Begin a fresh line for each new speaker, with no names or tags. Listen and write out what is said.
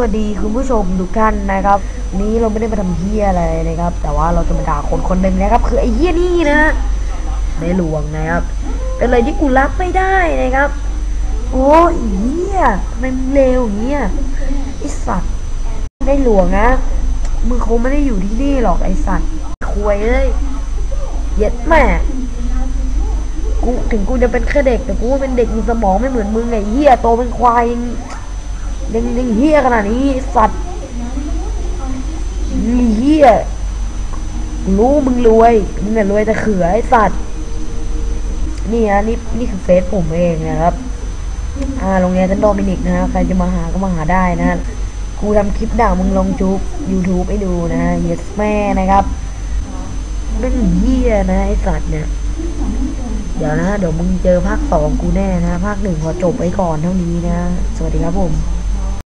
วัสดีคุณผู้ชมทุกท่านนะครับ นี้เราไม่ได้มาทำเฮียอะไรนะครับ แต่ว่าเราจะมาด่าคนคนหนึ่งนะครับ คือไอ้เฮียนี่นะในหลวงนะครับ เป็นอะไรที่กูรับไม่ได้นะครับ โอ้ยไอเฮียทำไมมันเลวอย่างเงี้ยไอสัตว์ในหลวงนะมึงคงไม่ได้อยู่ที่นี่หรอกไอสัตว์ควยเลยเย็ดแม่กูถึงกูจะเป็นแค่เด็กแต่กูเป็นเด็กมีสมองไม่เหมือนมึงไงเฮียโตเป็นควาย ยังยังเฮียขนาดนี้สัตว์อีเฮียรู้มึงรวยมึงอะรวยแต่เขือไอสัตว์นี่ฮะนี่นี่คือเฟซผมเองนะครับ อ่าโรงเรียนจันโดมินิกนะฮะใครจะมาหาก็มาหาได้นะกูทำคลิปด่ามึงลงจุก YouTube ให้ดูนะเยสแม่นะครับเป็นเฮียนะไอสัตว์เนี่ย เดี๋ยวนะ เดี๋ยวมึงเจอภาคสองกูแน่นะ ภาคหนึ่งขอจบไว้ก่อนเท่านี้นะ สวัสดีครับผม